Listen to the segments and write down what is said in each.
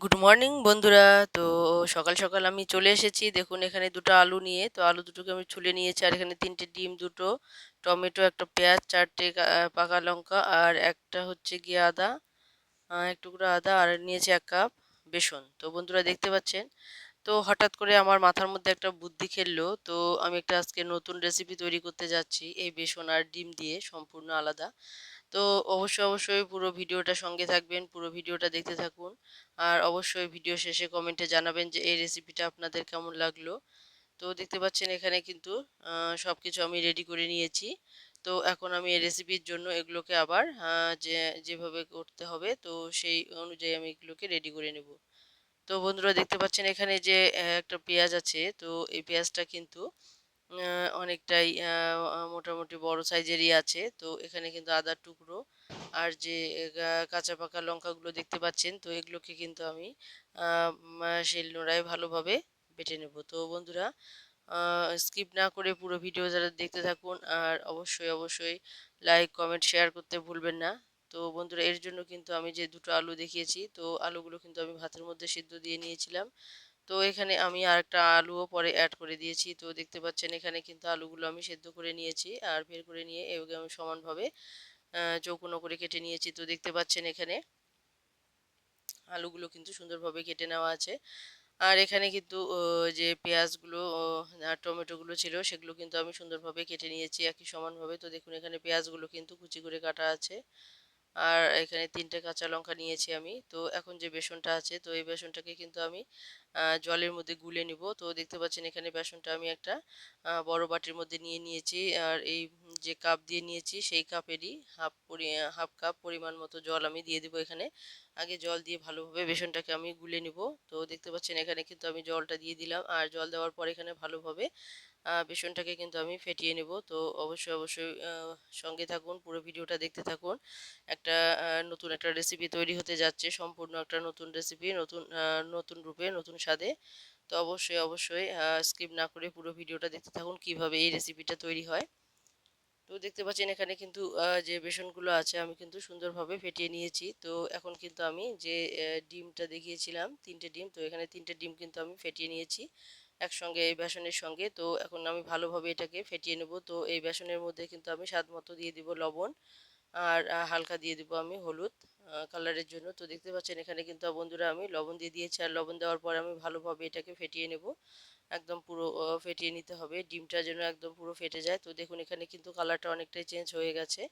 Good morning বন্ধুরা। তো সকাল সকাল আমি চলে এসেছি। দেখুন, এখানে দুটো আলু নিয়ে, তো আলু দুটোকে আমি ছুলে নিয়েছি, আর এখানে তিনটে ডিম, দুটো টমেটো, একটা পেঁয়াজ, চারটে পাকা লঙ্কা, আর একটা হচ্ছে গিয়ে আদা এক টুকরো আদা, আর নিয়েছি এক কাপ বেসন। তো বন্ধুরা, দেখতে পাচ্ছেন? তো হঠাৎ করে আমার মাথার মধ্যে একটা বুদ্ধি খেললো। তো আমি একটা আজকে নতুন রেসিপি তৈরি করতে যাচ্ছি, এই বেসন আর ডিম দিয়ে, সম্পূর্ণ আলাদা। তো অবশ্যই অবশ্যই পুরো ভিডিওটা সঙ্গে থাকবেন, পুরো ভিডিওটা দেখতে থাকুন। আর অবশ্যই ভিডিও শেষে কমেন্টে জানাবেন যে এই রেসিপিটা আপনাদের কেমন লাগল। তো দেখতে পাচ্ছেন এখানে কিন্তু সব কিছু আমি রেডি করে নিয়েছি। তো এখন আমি এই রেসিপির জন্য এগুলোকে আবার যে, যেভাবে করতে হবে, তো সেই অনুযায়ী আমি এগুলোকে রেডি করে নেব। তো বন্ধুরা দেখতে পাচ্ছেন এখানে যে একটা পেঁয়াজ আছে, তো এই পেঁয়াজটা কিন্তু অনেকটাই মোটামুটি বড় সাইজেরই আছে। তো এখানে কিন্তু আদার টুকরো আর যে কাঁচা পাকা লঙ্কাগুলো দেখতে পাচ্ছেন তো এগুলোকে কিন্তু আমি আহ, নোড়ায় ভালোভাবে বেটে নেব। তো বন্ধুরা স্কিপ না করে পুরো ভিডিও যারা দেখতে থাকুন আর অবশ্যই অবশ্যই লাইক কমেন্ট শেয়ার করতে ভুলবেন না। তো বন্ধুরা এর জন্য কিন্তু আমি যে দুটো আলু দেখিয়েছি তো আলুগুলো কিন্তু আমি ভাতের মধ্যে সিদ্ধ দিয়ে নিয়েছিলাম। তো এখানে আমি আরেকটা আলুও পরে অ্যাড করে দিয়েছি। তো দেখতে পাচ্ছেন এখানে কিন্তু আলুগুলো আমি সেদ্ধ করে নিয়েছি আর বের করে নিয়ে এগুলো আমি সমানভাবে চৌকোনো করে কেটে নিয়েছি। তো দেখতে পাচ্ছেন এখানে আলুগুলো কিন্তু সুন্দরভাবে কেটে নেওয়া আছে। আর এখানে কিন্তু যে পেঁয়াজগুলো আর টমেটোগুলো ছিল সেগুলো কিন্তু আমি সুন্দরভাবে কেটে নিয়েছি একই সমানভাবে। তো দেখুন এখানে পেঁয়াজগুলো কিন্তু কুচি করে কাটা আছে। আর এখানে তিনটে কাঁচা লঙ্কা নিয়েছি আমি। তো এখন যে বেসনটা আছে, তো এই বেসনটাকে কিন্তু আমি জলের মধ্যে গুলে নিব। তো দেখতে পাচ্ছেন এখানে বেসনটা আমি একটা বড় বাটির মধ্যে নিয়ে নিয়েছি। আর এই যে কাপ দিয়ে নিয়েছি, সেই কাপেরই হাফ পরি, হাফ কাপ পরিমাণ মতো জল আমি দিয়ে দিব এখানে। আগে জল দিয়ে ভালোভাবে বেসনটাকে আমি গুলে নিব। তো দেখতে পাচ্ছেন এখানে কিন্তু আমি জলটা দিয়ে দিলাম। আর জল দেওয়ার পর এখানে ভালোভাবে বেসনটাকে কিন্তু আমি ফেটিয়ে নেব। তো অবশ্যই অবশ্যই সঙ্গে থাকুন, পুরো ভিডিওটা দেখতে থাকুন। একটা নতুন একটা রেসিপি তৈরি হতে যাচ্ছে। সম্পূর্ণ একটা নতুন রেসিপি নতুন নতুন রূপে, নতুন স্বাদে তো অবশ্যই অবশ্যই স্কিপ না করে পুরো ভিডিওটা দেখতে থাকুন কীভাবে এই রেসিপিটা তৈরি হয়। তো দেখতে পাচ্ছেন এখানে কিন্তু যে বেসনগুলো আছে আমি কিন্তু সুন্দরভাবে ফেটিয়ে নিয়েছি। তো এখন কিন্তু আমি যে ডিমটা দেখিয়েছিলাম, তিনটে ডিম, তো এখানে তিনটে ডিম কিন্তু আমি ফেটিয়ে নিয়েছি একসঙ্গে এই বেসনের সঙ্গে। তো এখন আমি ভালোভাবে এটাকে ফেটিয়ে নেব। তো এই বেসনের মধ্যে কিন্তু আমি স্বাদ মতো দিয়ে দিব লবণ আর হালকা দিয়ে দিব আমি হলুদ। কালারের জন্য। তো দেখতে পাচ্ছেন এখানে কিন্তু বন্ধুরা আমি লবণ দিয়ে দিয়েছি। আর লবণ দেওয়ার পর আমি ভালোভাবে এটাকে ফেটিয়ে নেব। একদম পুরো ফেটিয়ে নিতে হবে। ডিমটা যেন একদম পুরো ফেটে যায়। তো দেখুন এখানে কিন্তু কালারটা অনেকটাই চেঞ্জ হয়ে গেছে।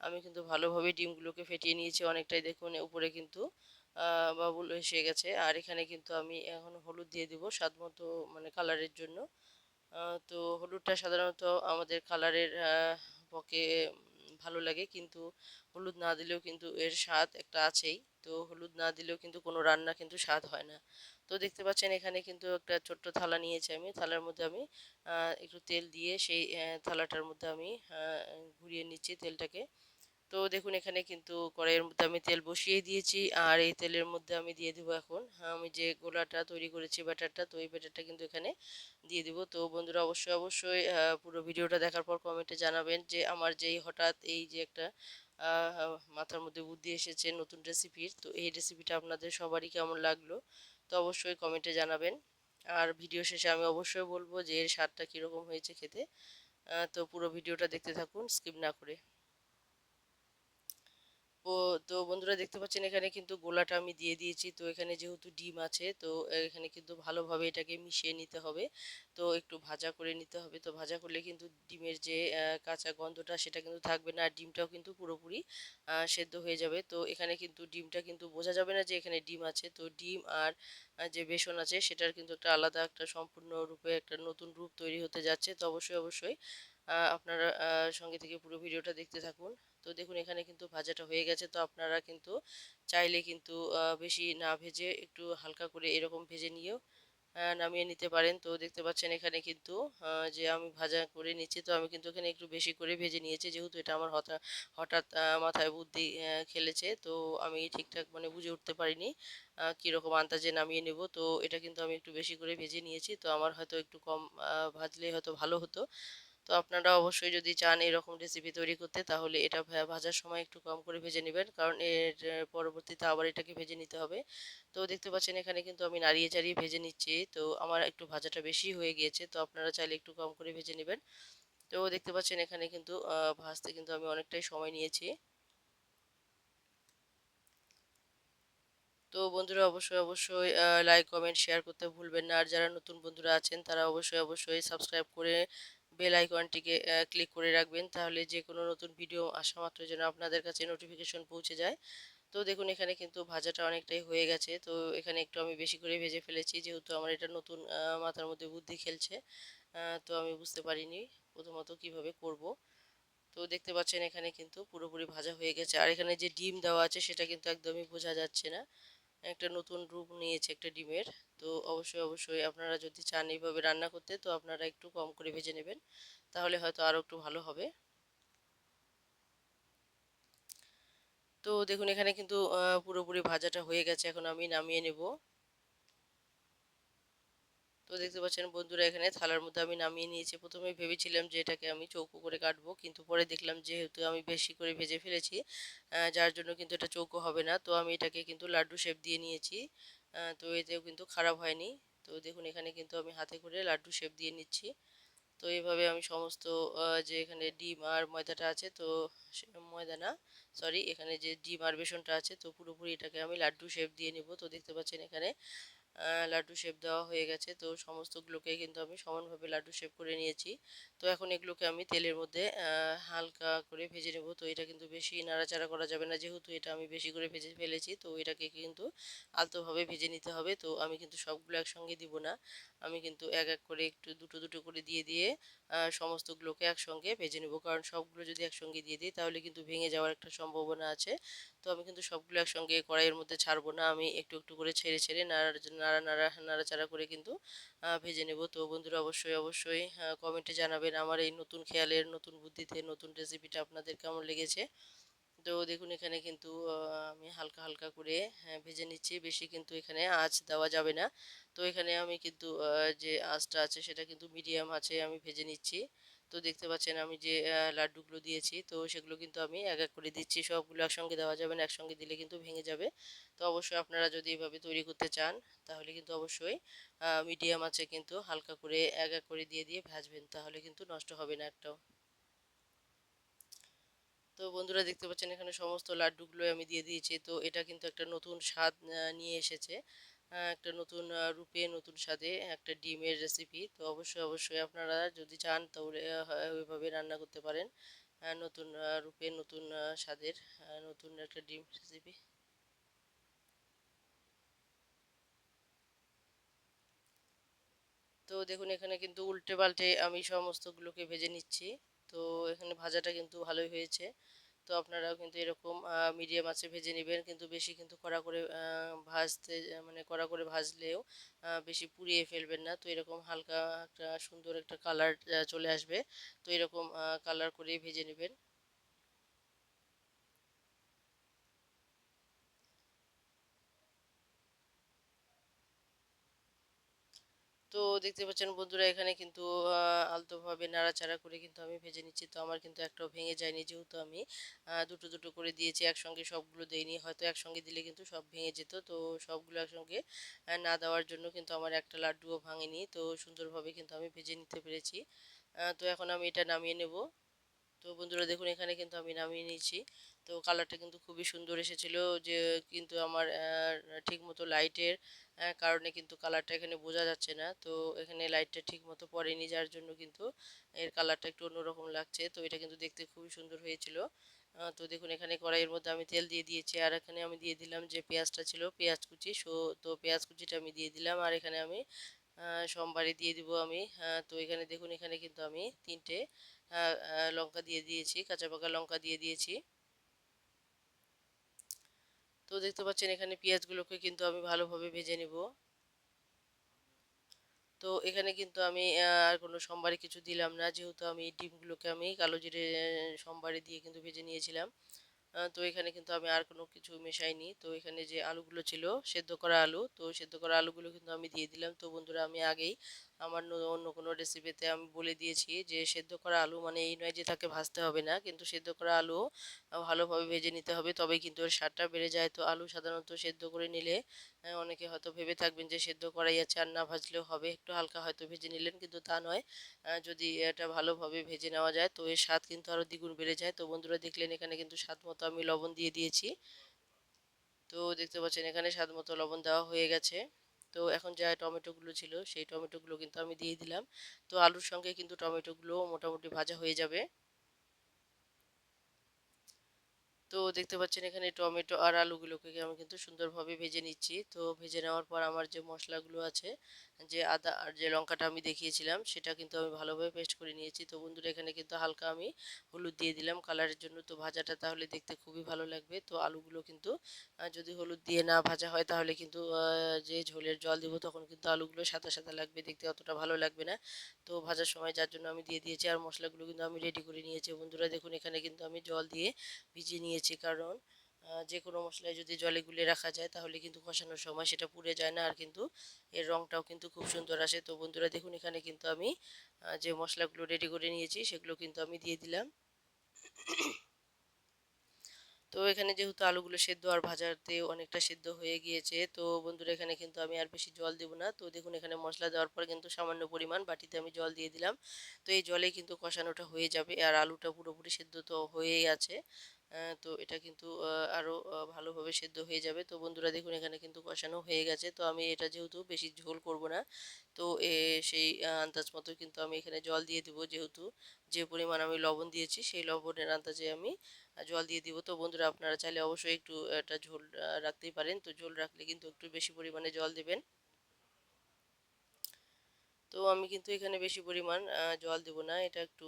আমি কিন্তু ভালোভাবে ডিমগুলোকে ফেটিয়ে নিয়েছি অনেকটাই। দেখুন উপরে কিন্তু বাবুল এসে গেছে। আর এখানে কিন্তু আমি এখন হলুদ দিয়ে দিব স্বাদ মতো মানে কালারের জন্য। তো হলুদটা সাধারণত আমাদের কালারের পক্ষে ভালো লাগে। কিন্তু হলুদ না দিলেও কিন্তু এর স্বাদ একটা আছেই। তো হলুদ না দিলেও কিন্তু কোনো রান্না কিন্তু স্বাদ হয় না। তো দেখতে পাচ্ছেন এখানে কিন্তু একটা ছোট্ট থালা নিয়েছি আমি। থালার মধ্যে আমি একটু তেল দিয়ে সেই থালাটার মধ্যে আমি ঘুরিয়ে নিচ্ছি তেলটাকে। তো দেখুন, এখানে কিন্তু কড়াইয়ের মধ্যে আমি তেল বসিয়ে দিয়েছি। আর এই তেলের মধ্যে আমি দিয়ে দেবো এখন আমি যে গোলাটা তৈরি করেছি ব্যাটারটা, তো এই ব্যাটারটা কিন্তু এখানে দিয়ে দেবো। তো বন্ধুরা, অবশ্যই অবশ্যই পুরো ভিডিওটা দেখার পর কমেন্টে জানাবেন যে আমার যেই হঠাৎ এই যে একটা মাথার মধ্যে বুদ্ধি এসেছে নতুন রেসিপির তো এই রেসিপিটা আপনাদের সবারই কেমন লাগল? তো অবশ্যই কমেন্টে জানাবেন। আর ভিডিও শেষে আমি অবশ্যই বলব যে এর স্বাদটা কীরকম হয়েছে খেতে। তো পুরো ভিডিওটা দেখতে থাকুন, স্কিপ না করে। তো বন্ধুরা দেখতে পাচ্ছেন এখানে কিন্তু গোলাটা আমি দিয়ে দিয়েছি। তো এখানে যেহেতু ডিম আছে, তো এখানে কিন্তু ভালোভাবে এটাকে মিশিয়ে নিতে হবে। তো একটু ভাজা করে নিতে হবে। তো ভাজা করলে কিন্তু ডিমের যে কাঁচা গন্ধটা সেটা কিন্তু থাকবে না, আর ডিমটাও কিন্তু পুরোপুরি সেদ্ধ হয়ে যাবে। তো এখানে কিন্তু ডিমটা কিন্তু বোঝা যাবে না যে এখানে ডিম আছে। তো ডিম আর যে বেসন আছে সেটার কিন্তু একটা আলাদা একটা সম্পূর্ণ রূপে একটা নতুন রূপ তৈরি হতে যাচ্ছে। তো অবশ্যই অবশ্যই আপনারা সঙ্গে থেকে পুরো ভিডিওটা দেখতে থাকুন। তো দেখুন, এখানে কিন্তু ভাজাটা হয়ে গেছে। তো আপনারা কিন্তু চাইলে কিন্তু বেশি না ভেজে একটু হালকা করে এরকম ভেজে নিয়েও নামিয়ে নিতে পারেন। তো দেখতে পাচ্ছেন এখানে কিন্তু যে আমি ভাজা করে নিচ্ছি, তো আমি কিন্তু এখানে একটু বেশি করে ভেজে নিয়েছি। যেহেতু এটা আমার হঠাৎ হঠাৎ মাথায় বুদ্ধি খেলেছে, তো আমি ঠিকঠাক মানে বুঝে উঠতে পারিনি কীরকম আন্দাজে নামিয়ে নেব। তো এটা কিন্তু আমি একটু বেশি করে ভেজে নিয়েছি। তো আমার হয়তো একটু কম ভাজলে হয়তো ভালো হতো। তো আপনারা অবশ্যই যদি চান এরকম রেসিপি তৈরি করতে, তাহলে এটা ভাজার সময় একটু কম করে ভেজে নেবেন। কারণ এর পরবর্তীতে আবার এটাকে ভেজে নিতে হবে। তো দেখতে পাচ্ছেন এখানে কিন্তু আমি নাড়িয়ে চাড়িয়ে ভেজে নিচ্ছি। তো আমার একটু ভাজাটা বেশি হয়ে গিয়েছে, তো আপনারা চাইলে একটু কম করে ভেজে নেবেন। তো দেখতে পাচ্ছেন এখানে কিন্তু ভাজতে কিন্তু আমি অনেকটাই সময় নিয়েছি। তো বন্ধুরা অবশ্যই অবশ্যই লাইক কমেন্ট শেয়ার করতে ভুলবেন না। আর যারা নতুন বন্ধুরা আছেন, তারা অবশ্যই অবশ্যই সাবস্ক্রাইব করে বেল আইকনটিকে ক্লিক করে রাখবেন তাহলে যে কোনো নতুন ভিডিও আসা মাত্র যেন আপনাদের কাছে নোটিফিকেশন পৌঁছে যায়। তো দেখুন, এখানে কিন্তু ভাজাটা অনেকটাই হয়ে গেছে। তো এখানে একটু আমি বেশি করে ভেজে ফেলেছি, যেহেতু আমার এটা নতুন মাথার মধ্যে বুদ্ধি খেলছে তো আমি বুঝতে পারিনি প্রথমত কীভাবে করব। তো দেখতে পাচ্ছেন, এখানে কিন্তু পুরোপুরি ভাজা হয়ে গেছে। আর এখানে যে ডিম দেওয়া আছে, সেটা কিন্তু একদমই বোঝা যাচ্ছে না। একটা নতুন রূপ নিয়েছে একটা ডিমের। তো অবশ্যই অবশ্যই আপনারা যদি চান এইভাবে রান্না করতে, তো আপনারা একটু কম করে ভেজে নেবেন। তাহলে হয়তো আরও একটু ভালো হবে। তো দেখুন, এখানে কিন্তু পুরোপুরি ভাজাটা হয়ে গেছে। এখন আমি নামিয়ে নেব। তো দেখতে পাচ্ছেন বন্ধুরা, এখানে থালার মধ্যে আমি নামিয়ে নিয়েছি। প্রথমে ভেবেছিলাম যে এটাকে আমি চৌকো করে কাটবো, কিন্তু পরে দেখলাম যেহেতু আমি বেশি করে ভেজে ফেলেছি যার জন্য কিন্তু এটা চৌকো হবে না। তো আমি এটাকে কিন্তু লাড্ডু শেপ দিয়ে নিয়েছি। তো এতেও কিন্তু খারাপ হয়নি। তো দেখুন, এখানে কিন্তু আমি হাতে করে লাড্ডু শেপ দিয়ে নিচ্ছি। তো এইভাবে আমি সমস্ত যে এখানে ডিম আর ময়দাটা আছে, তো ময়দা না সরি এখানে যে ডিম আর বেসনটা আছে, তো পুরোপুরি এটাকে আমি লাড্ডু শেপ দিয়ে নেব। তো দেখতে পাচ্ছেন এখানে লাড্ডু শেপ দেওয়া হয়ে গেছে। তো সমস্তগুলোকে কিন্তু আমি সমানভাবে লাড্ডু শেপ করে নিয়েছি। তো এখন এগুলোকে আমি তেলের মধ্যে হালকা করে ভেজে নেব। তো এটা কিন্তু বেশি নাড়াচাড়া করা যাবে না। যেহেতু এটা আমি বেশি করে ভেজে ফেলেছি, তো এটাকে কিন্তু আলতোভাবে ভেজে নিতে হবে। তো আমি কিন্তু সবগুলো একসঙ্গে দিব না। আমি কিন্তু এক এক করে একটু দুটো দুটো করে দিয়ে দিয়ে সমস্তগুলোকে একসঙ্গে ভেজে নেব। কারণ সবগুলো যদি একসঙ্গে দিয়ে দিই, তাহলে কিন্তু ভেঙে যাওয়ার একটা সম্ভাবনা আছে। তো আমি কিন্তু সবগুলো একসঙ্গে কড়াইয়ের মধ্যে ছাড়বো না। আমি একটু একটু করে ছেড়ে ছেড়ে নাড়া নাড়া নাড়া, নাড়াচাড়া করে কিন্তু ভেজে নেব। তো বন্ধুরা, অবশ্যই অবশ্যই কমেন্টে জানাবেন আমার এই নতুন খেয়ালের, নতুন বুদ্ধিতে, নতুন রেসিপিটা আপনাদের কেমন লেগেছে। তো দেখুন এখানে কিন্তু আমি হালকা হালকা করে হ্যাঁ, ভেজে নিচ্ছি। বেশি কিন্তু এখানে আঁচ দেওয়া যাবে না। তো এখানে আমি কিন্তু যে আঁচটা আছে সেটা কিন্তু মিডিয়াম আছে আমি ভেজে নিচ্ছি। তো দেখতে পাচ্ছেন আমি যে লাড্ডুগুলো দিয়েছি তো সেগুলো কিন্তু আমি এক এক করে দিচ্ছি। সবগুলো একসঙ্গে দেওয়া যাবে না একসঙ্গে দিলে কিন্তু ভেঙে যাবে। তো অবশ্যই আপনারা যদি এভাবে তৈরি করতে চান তাহলে কিন্তু অবশ্যই মিডিয়াম আছে কিন্তু হালকা করে এক এক করে দিয়ে দিয়ে ভাজবেন। তাহলে কিন্তু নষ্ট হবে না একটাও। তো বন্ধুরা দেখতে পাচ্ছেন এখানে সমস্ত লাড্ডুগুলো আমি দিয়ে দিয়েছি। তো এটা কিন্তু একটা নতুন স্বাদ নিয়ে এসেছে। একটা নতুন রূপে নতুন স্বাদে একটা ডিমের রেসিপি তো অবশ্যই অবশ্যই আপনারা যদি চান তাহলে ওইভাবে রান্না করতে পারেন। নতুন রূপে নতুন স্বাদের নতুন একটা ডিম রেসিপি তো দেখুন, এখানে কিন্তু উল্টে পাল্টে আমি সমস্তগুলোকে ভেজে নিচ্ছি। তো এখানে ভাজাটা কিন্তু ভালোই হয়েছে। তো আপনারাও কিন্তু এরকম মিডিয়াম আছে ভেজে নেবেন। কিন্তু বেশি কিন্তু কড়া করে ভাজতে মানে কড়া করে ভাজলেও বেশি পুড়িয়ে ফেলবেন না। তো এরকম হালকা একটা সুন্দর একটা কালার চলে আসবে। তো এরকম কালার করেই ভেজে নেবেন। তো দেখতে পাচ্ছেন বন্ধুরা, এখানে কিন্তু আলতোভাবে নাড়াচাড়া করে কিন্তু আমি ভেজে নিচ্ছি। তো আমার কিন্তু একটাও ভেঙে যায়নি যেহেতু আমি দুটো দুটো করে দিয়েছি, একসঙ্গে সবগুলো দেইনি। হয়তো একসঙ্গে দিলে কিন্তু সব ভেঙে যেত। তো সবগুলো একসঙ্গে না দেওয়ার জন্য কিন্তু আমার একটা লাড্ডুও ভাঙেনি। তো সুন্দরভাবে কিন্তু আমি ভেজে নিতে পেরেছি। তো এখন আমি এটা নামিয়ে নেব। তো বন্ধুরা দেখুন, এখানে কিন্তু আমি নামিয়ে নিয়েছি। তো কালারটা কিন্তু খুবই সুন্দর এসেছিল যে কিন্তু আমার ঠিক মতো লাইটের কারণে কিন্তু কালারটা এখানে বোঝা যাচ্ছে না। তো এখানে লাইটটা ঠিক মতো পড়েনি, যার জন্য কিন্তু এর কালারটা একটু অন্যরকম লাগছে। তো এটা কিন্তু দেখতে খুবই সুন্দর হয়েছিল। তো দেখুন, এখানে কড়াইয়ের মধ্যে আমি তেল দিয়ে দিয়েছি। আর এখানে আমি দিয়ে দিলাম যে পেঁয়াজটা ছিল, পেঁয়াজ কুচি। সো, তো পেঁয়াজ কুচিটা আমি দিয়ে দিলাম। আর এখানে আমি সোমবারে দিয়ে দিব আমি। তো এখানে দেখুন, এখানে কিন্তু আমি তিনটে লঙ্কা দিয়ে দিয়েছি, কাঁচা পাকা লঙ্কা দিয়ে দিয়েছি। তো দেখতে পাচ্ছেন এখানে পেঁয়াজগুলোকে কিন্তু আমি ভালোভাবে ভেজে নেব। তো এখানে কিন্তু আমি আর কোনো সোমবারে কিছু দিলাম না। যেহেতু আমি ডিমগুলোকে আমি কালো জিরে সোমবারে দিয়ে কিন্তু ভেজে নিয়েছিলাম। তো এখানে কিন্তু আমি আর কোনো কিছু মেশাইনি। তো এখানে যে আলুগুলো ছিল, সেদ্ধ করা আলু, তো সেদ্ধ করা আলুগুলো কিন্তু আমি দিয়ে দিলাম। তো বন্ধুরা, আমি আগেই আমার অন্য কোনো রেসিপিতে আমি বলে দিয়েছি যে সেদ্ধ করা আলু মানে এই নয় যে তাকে ভাজতে হবে না। কিন্তু সেদ্ধ করা আলু ভালোভাবে ভেজে নিতে হবে তবে কিন্তু এর স্বাদটা বেড়ে যায়। তো আলু সাধারণত সেদ্ধ করে নিলে অনেকে হয়তো ভেবে থাকবেন যে সেদ্ধ করাই আছে আর না ভাজলেও হবে। একটু হালকা হয়তো ভেজে নিলেন, কিন্তু তা নয়। যদি এটা ভালোভাবে ভেজে নেওয়া যায়, তো এর স্বাদ কিন্তু আরও দ্বিগুণ বেড়ে যায়। তো বন্ধুরা দেখলেন এখানে কিন্তু স্বাদ মতো আমি লবণ দিয়ে দিয়েছি। তো দেখতে পাচ্ছেন এখানে স্বাদ মতো লবণ দেওয়া হয়ে গেছে। তো এখন যা টমেটোগুলো ছিল, সেই টমেটোগুলো কিন্তু আমি দিয়ে দিলাম। তো আলুর সঙ্গে কিন্তু টমেটোগুলো মোটামুটি ভাজা হয়ে যাবে। তো দেখতে পাচ্ছেন এখানে টমেটো আর আলুগুলোকে আমি কিন্তু সুন্দরভাবে ভেজে নিচ্ছি। তো ভেজে নেওয়ার পর আমার যে মশলাগুলো আছে যে আদা আর যে লঙ্কাটা আমি দেখিয়েছিলাম, সেটা কিন্তু আমি ভালোভাবে পেস্ট করে নিয়েছি। তো বন্ধুরা, এখানে কিন্তু হালকা আমি হলুদ দিয়ে দিলাম কালারের জন্য। তো ভাজাটা তাহলে দেখতে খুবই ভালো লাগবে। তো আলুগুলো কিন্তু যদি হলুদ দিয়ে না ভাজা হয়, তাহলে কিন্তু যে ঝোলের জল দেবো, তখন কিন্তু আলুগুলো সাদা সাদা লাগবে। দেখতে অতটা ভালো লাগবে না। তো ভাজার সময় যার জন্য আমি দিয়ে দিয়েছি, আর মশলাগুলো কিন্তু আমি রেডি করে নিয়েছি। বন্ধুরা, দেখুন, এখানে কিন্তু আমি জল দিয়ে ভিজিয়ে নিয়েছি। কারণ যে কোনো মশলায় যদি জলে গুলে রাখা যায়, তাহলে কিন্তু কষানোর সময় সেটা পুড়ে যায় না আর কিন্তু এর রঙটাও কিন্তু খুব সুন্দর আসে। তো বন্ধুরা, দেখুন এখানে কিন্তু আমি যে মশলাগুলো রেডি করে নিয়েছি, সেগুলো কিন্তু আমি দিয়ে দিলাম। তো এখানে যেহেতু আলুগুলো সেদ্ধ আর ভাজাতে অনেকটা সেদ্ধ হয়ে গিয়েছে, তো বন্ধুরা, এখানে কিন্তু আমি আর বেশি জল দেবো না। তো দেখুন, এখানে মশলা দেওয়ার পর কিন্তু সামান্য পরিমাণ বাটিতে আমি জল দিয়ে দিলাম। তো এই জলে কিন্তু কষানোটা হয়ে যাবে, আর আলুটা পুরোপুরি সেদ্ধ তো হয়েই আছে। তো এটা কিন্তু আরও ভালোভাবে সেদ্ধ হয়ে যাবে। তো বন্ধুরা দেখুন, এখানে কিন্তু কষানো হয়ে গেছে। তো আমি এটা যেহেতু বেশি ঝোল করব না, তো সেই আন্দাজ মতো কিন্তু আমি এখানে জল দিয়ে দেবো। যেহেতু যে পরিমাণ আমি লবণ দিয়েছি, সেই লবণের আন্দাজে আমি জল দিয়ে দিব। তো বন্ধুরা, আপনারা চাইলে অবশ্যই একটু একটা ঝোল রাখতেই পারেন। তো ঝোল রাখলে কিন্তু একটু বেশি পরিমাণে জল দেবেন। তো আমি কিন্তু এখানে বেশি পরিমাণ জল দেব না। এটা একটু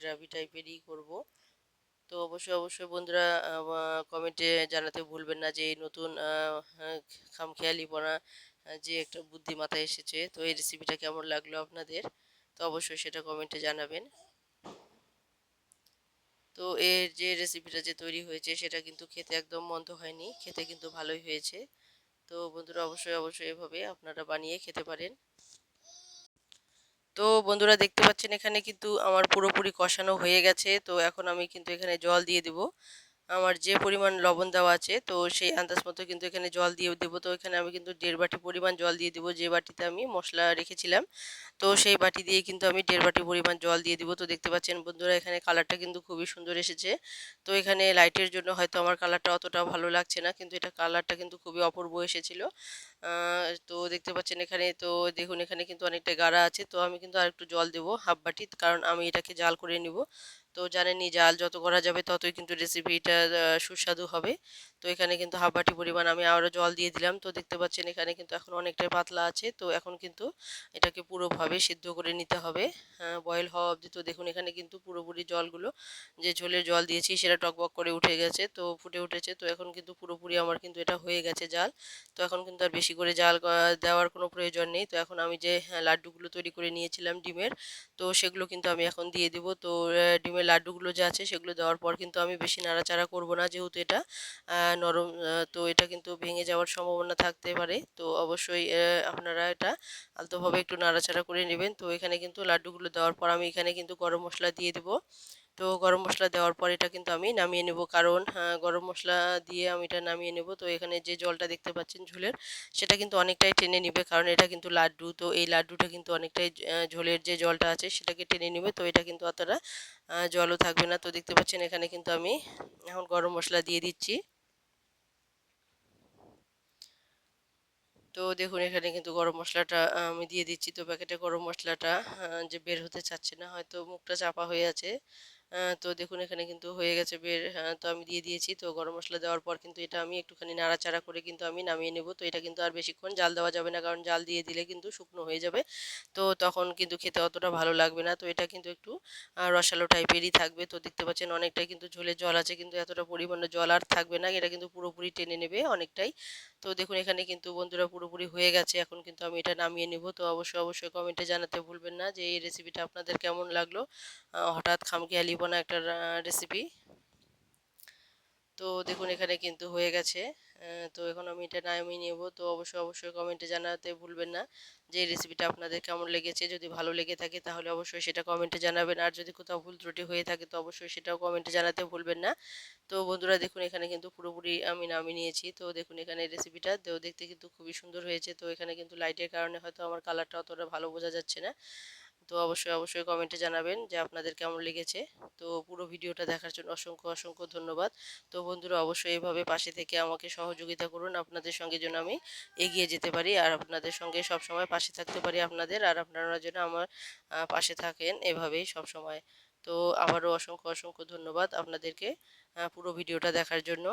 গ্রাভি টাইপেরই করব। তো অবশ্যই অবশ্যই বন্ধুরা কমেন্টে জানাতে ভুলবেন না যে এই নতুন খামখেয়ালিপনা যে একটা বুদ্ধি মাথায় এসেছে। তো এই রেসিপিটা কেমন লাগল আপনাদের? তো অবশ্যই সেটা কমেন্টে জানাবেন। তো এর যে রেসিপিটা যে তৈরি হয়েছে, সেটা কিন্তু খেতে একদম মন্দ হয়নি। খেতে কিন্তু ভালোই হয়েছে। তো বন্ধুরা, অবশ্যই অবশ্যই এভাবে আপনারা বানিয়ে খেতে পারেন। তো বন্ধুরা দেখতে পাচ্ছেন এখানে কিন্তু আমার পুরোপুরি কষানো হয়ে গেছে। তো এখন আমি কিন্তু এখানে জল দিয়ে দেব। আমার যে পরিমাণ লবণ দেওয়া আছে, তো সেই আন্দাজ মতো কিন্তু এখানে জল দিয়ে দেবো। তো এখানে আমি কিন্তু দেড় বাটি পরিমাণ জল দিয়ে দেবো, যে বাটিতে আমি মশলা রেখেছিলাম। তো সেই বাটি দিয়ে কিন্তু আমি দেড় বাটি পরিমাণ জল দিয়ে দিব। তো দেখতে পাচ্ছেন বন্ধুরা, এখানে কালারটা কিন্তু খুবই সুন্দর এসেছে। তো এখানে লাইটের জন্য হয়তো আমার কালারটা অতটা ভালো লাগছে না, কিন্তু এটা কালারটা কিন্তু খুবই অপূর্ব এসেছিল। তো দেখতে পাচ্ছেন এখানে, তো দেখুন এখানে কিন্তু অনেকটা গাড়া আছে। তো আমি কিন্তু আর একটু জল দেবো, হাফ বাটি, কারণ আমি এটাকে জাল করে নিব। তো জানেনই জাল যত করা যাবে ততই কিন্তু রেসিপিটা সুস্বাদু হবে। তো এখানে কিন্তু হাফ বাটি পরিমাণ আমি আরও জল দিয়ে দিলাম। তো দেখতে পাচ্ছেন এখানে কিন্তু এখন অনেকটাই পাতলা আছে। তো এখন কিন্তু এটাকে পুরোভাবে সিদ্ধ করে নিতে হবে। বয়েল হওয়া অবধি। তো দেখুন এখানে কিন্তু পুরোপুরি জলগুলো যে ঝোলের জল দিয়েছি সেটা টকবক করে উঠে গেছে। তো ফুটে উঠেছে। তো এখন কিন্তু পুরোপুরি আমার কিন্তু এটা হয়ে গেছে জাল। তো এখন কিন্তু আর বেশি করে জাল দেওয়ার কোনো প্রয়োজন নেই। তো এখন আমি যে হ্যাঁ, লাড্ডুগুলো তৈরি করে নিয়েছিলাম ডিমের তো সেগুলো কিন্তু আমি এখন দিয়ে দিব। তো ডিমের লাড্ডুগুলো যে আছে সেগুলো দেওয়ার পর কিন্তু আমি বেশি নাড়াচাড়া করব না যেহেতু এটা নরম তো এটা কিন্তু ভেঙে যাওয়ার সম্ভাবনা থাকতে পারে। তো অবশ্যই আপনারা এটা আলতোভাবে একটু নাড়াচাড়া করে নেবেন। তো এখানে কিন্তু লাড্ডুগুলো দেওয়ার পর আমি এখানে কিন্তু গরম মশলা দিয়ে দেবো। তো গরম মশলা দেওয়ার পর এটা কিন্তু আমি নামিয়ে নেব। কারণ গরম মশলা দিয়ে আমি এটা নামিয়ে নেব। তো এখানে যে জলটা দেখতে পাচ্ছেন ঝোলের, সেটা কিন্তু অনেকটাই টেনে নিবে। কারণ এটা কিন্তু লাড্ডু। তো এই লাড্ডুটা কিন্তু অনেকটাই ঝোলের যে জলটা আছে, সেটাকে টেনে নেবে। তো এটা কিন্তু অতটা জলও থাকবে না। তো দেখতে পাচ্ছেন এখানে কিন্তু আমি এখন গরম মশলা দিয়ে দিচ্ছি। তো দেখুন, এখানে কিন্তু গরম মশলাটা আমি দিয়ে দিচ্ছি। তো প্যাকেটে গরম মশলাটা যে বের হতে চাচ্ছে না, হয়তো মুখটা চাপা হয়ে আছে। তো দেখুন, এখানে কিন্তু হয়ে গেছে বের। তো আমি দিয়ে দিয়েছি। তো গরম মশলা দেওয়ার পর কিন্তু এটা আমি একটুখানি নাড়াচাড়া করে কিন্তু আমি নামিয়ে নেব। তো এটা কিন্তু আর বেশিক্ষণ জাল দেওয়া যাবে না। কারণ জাল দিয়ে দিলে কিন্তু শুকনো হয়ে যাবে। তো তখন কিন্তু খেতে অতটা ভালো লাগবে না। তো এটা কিন্তু একটু রসালো টাইপেরই থাকবে। তো দেখতে পাচ্ছেন অনেকটাই কিন্তু ঝোলের জল আছে। কিন্তু এতটা পরিমাণে জল আর থাকবে না। এটা কিন্তু পুরোপুরি টেনে নেবে অনেকটাই। তো দেখুন, এখানে কিন্তু বন্ধুরা পুরোপুরি হয়ে গেছে। এখন কিন্তু আমি এটা নামিয়ে নেব। তো অবশ্যই অবশ্যই কমেন্টে জানাতে ভুলবেন না যে এই রেসিপিটা আপনাদের কেমন লাগল। হঠাৎ খামখেয়ালি বোনা একটা রেসিপি তো দেখুন, এখানে কিন্তু হয়ে গেছে। তো এখন আমি এটা নামিয়ে নেব। তো অবশ্যই অবশ্যই কমেন্টে জানাতে ভুলবেন না যে রেসিপিটা আপনাদের কেমন লেগেছে। যদি ভালো লেগে থাকে, তাহলে অবশ্যই সেটা কমেন্টে জানাবেন। আর যদি কোথাও ভুল ত্রুটি হয়ে থাকে, তো অবশ্যই সেটাও কমেন্টে জানাতে ভুলবেন না। তো বন্ধুরা, দেখুন, এখানে কিন্তু পুরোপুরি আমি নামিয়ে নিয়েছি। তো দেখুন, এখানে রেসিপিটা তো দেখতে কিন্তু খুবই সুন্দর হয়েছে। তো এখানে কিন্তু লাইটের কারণে হয়তো আমার কালারটা অতটা ভালো বোঝা যাচ্ছে না। তো অবশ্যই অবশ্যই কমেন্টে জানাবেন যে আপনাদের কেমন লেগেছে। তো পুরো ভিডিওটা দেখার জন্য অসংখ্য অসংখ্য ধন্যবাদ। তো বন্ধুরা অবশ্যই এভাবে পাশে থেকে আমাকে সহযোগিতা করুন। আপনাদের সঙ্গে যেন আমি এগিয়ে যেতে পারি আর আপনাদের সঙ্গে সব সময় পাশে থাকতে পারি আপনাদের আর আপনারা যেন আমার পাশে থাকেন এভাবেই সব সময় তো আবারও অসংখ্য অসংখ্য ধন্যবাদ আপনাদেরকে পুরো ভিডিওটা দেখার জন্য।